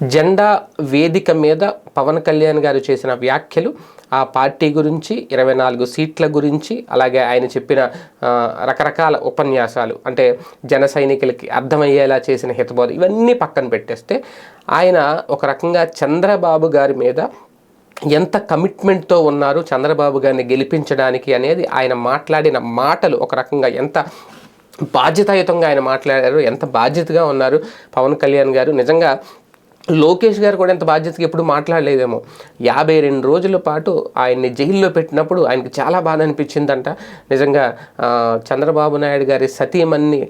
జెండా వేదిక మీద పవన్ కళ్యాణ్ గారు చేసిన వ్యాఖ్యలు ఆ పార్టీ గురించి ఇరవై నాలుగు సీట్ల గురించి అలాగే ఆయన చెప్పిన రకరకాల ఉపన్యాసాలు అంటే జన సైనికులకి అర్థమయ్యేలా చేసిన హితబోధ ఇవన్నీ పక్కన పెట్టేస్తే ఆయన ఒక రకంగా చంద్రబాబు గారి మీద ఎంత కమిట్మెంట్తో ఉన్నారు చంద్రబాబు గారిని గెలిపించడానికి అనేది ఆయన మాట్లాడిన మాటలు ఒక రకంగా ఎంత బాధ్యతాయుతంగా ఆయన మాట్లాడారు ఎంత బాధ్యతగా ఉన్నారు పవన్ కళ్యాణ్ గారు. నిజంగా లోకేష్ గారు కూడా ఇంత బాధ్యతగా ఎప్పుడు మాట్లాడలేదేమో. యాభై రెండు రోజుల పాటు ఆయన్ని జైల్లో పెట్టినప్పుడు ఆయనకి చాలా బాధ అనిపించిందంట. నిజంగా చంద్రబాబు నాయుడు గారి సతీమన్ని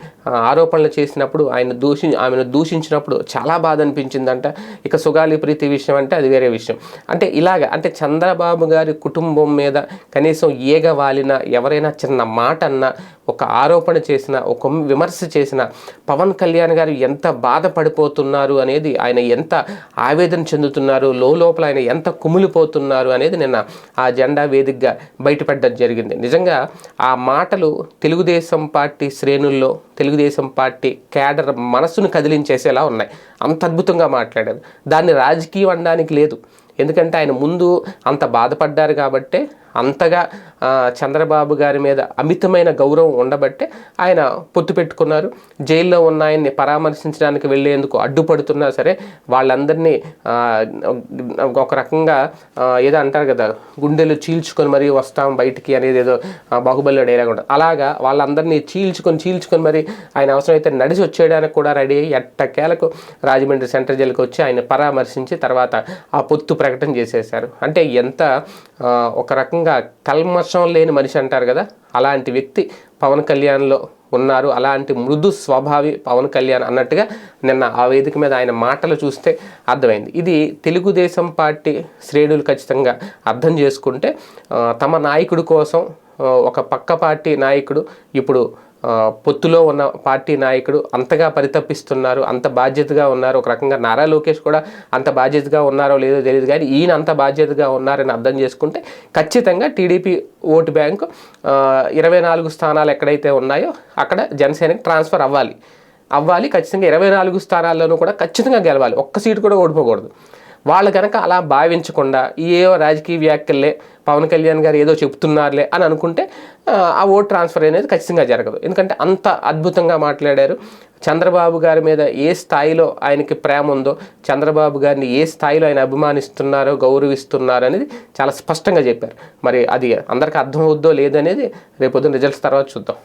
ఆరోపణలు చేసినప్పుడు ఆయన దూషి ఆమెను దూషించినప్పుడు చాలా బాధ అనిపించిందంట. ఇక సుగాలి ప్రీతి విషయం అంటే అది వేరే విషయం. అంటే ఇలాగ అంటే చంద్రబాబు గారి కుటుంబం మీద కనీసం ఏగ వాలిన ఎవరైనా చిన్న మాట అన్నా ఒక ఆరోపణ చేసిన ఒక విమర్శ చేసిన పవన్ కళ్యాణ్ గారు ఎంత బాధపడిపోతున్నారు అనేది ఆయన ఎంత ఆవేదన చెందుతున్నారు లోపల ఆయన ఎంత కుమిలిపోతున్నారు అనేది నిన్న ఆ జెండా వేదికగా బయటపడడం జరిగింది. నిజంగా ఆ మాటలు తెలుగుదేశం పార్టీ శ్రేణుల్లో తెలుగుదేశం పార్టీ కేడర్ మనసును కదిలించేసేలా ఉన్నాయి. అంత అద్భుతంగా మాట్లాడారు. దాన్ని రాజకీయం అనడానికి లేదు. ఎందుకంటే ఆయన ముందు అంత బాధపడ్డారు కాబట్టే అంతగా చంద్రబాబు గారి మీద అమితమైన గౌరవం ఉండబట్టే ఆయన పొత్తు పెట్టుకున్నారు. జైల్లో ఉన్న ఆయన్ని పరామర్శించడానికి వెళ్ళేందుకు అడ్డుపడుతున్నా సరే వాళ్ళందరినీ ఒక రకంగా ఏదో అంటారు కదా గుండెలు చీల్చుకొని మరీ వస్తాం బయటికి అనేది ఏదో బాహుబలిలో డైలాగ్ ఉంటుంది. అలాగా వాళ్ళందరినీ చీల్చుకొని చీల్చుకొని మరి ఆయన అవసరమైతే నడిచి వచ్చేయడానికి కూడా రెడీ అయ్యి ఎట్టకేలకు రాజమండ్రి సెంట్రల్ జైలుకి వచ్చి ఆయన పరామర్శించి తర్వాత ఆ పొత్తు ప్రకటన చేసేశారు. అంటే ఎంత ఒక రకంగా కల్మ లేని మనిషి అంటారు కదా అలాంటి వ్యక్తి పవన్ కళ్యాణ్లో ఉన్నారు. అలాంటి మృదు స్వభావి పవన్ కళ్యాణ్ అన్నట్టుగా నిన్న ఆ వేదిక మీద ఆయన మాటలు చూస్తే అర్థమైంది. ఇది తెలుగుదేశం పార్టీ శ్రేణులు ఖచ్చితంగా అర్థం చేసుకుంటే తమ నాయకుడి కోసం ఒక పక్క పార్టీ నాయకుడు ఇప్పుడు పొత్తులో ఉన్న పార్టీ నాయకుడు అంతగా పరితపిస్తున్నారు అంత బాధ్యతగా ఉన్నారు. ఒక రకంగా నారా లోకేష్ కూడా అంత బాధ్యతగా ఉన్నారో లేదో తెలియదు కానీ ఈయన అంత బాధ్యతగా ఉన్నారని అర్థం చేసుకుంటే ఖచ్చితంగా టీడీపీ ఓటు బ్యాంకు ఇరవై నాలుగు స్థానాలు ఎక్కడైతే ఉన్నాయో అక్కడ జనసేనకి ట్రాన్స్ఫర్ అవ్వాలి. అవ్వాలి ఖచ్చితంగా ఇరవై నాలుగు స్థానాల్లోనూ కూడా ఖచ్చితంగా గెలవాలి. ఒక్క సీటు కూడా ఓడిపోకూడదు. వాళ్ళు కనుక అలా భావించకుండా ఏవో రాజకీయ వ్యాఖ్యలే పవన్ కళ్యాణ్ గారు ఏదో చెప్తున్నారులే అని అనుకుంటే ఆ, ఓట్ ట్రాన్స్ఫర్ అనేది ఖచ్చితంగా జరగదు. ఎందుకంటే అంత అద్భుతంగా మాట్లాడారు. చంద్రబాబు గారి మీద ఏ స్థాయిలో ఆయనకి ప్రేమ ఉందో చంద్రబాబు గారిని ఏ స్థాయిలో ఆయన అభిమానిస్తున్నారో గౌరవిస్తున్నారో అనేది చాలా స్పష్టంగా చెప్పారు. మరి అది అందరికీ అర్థం అవుద్దో లేదనేది రేపొద్దున రిజల్ట్స్ తర్వాత చూద్దాం.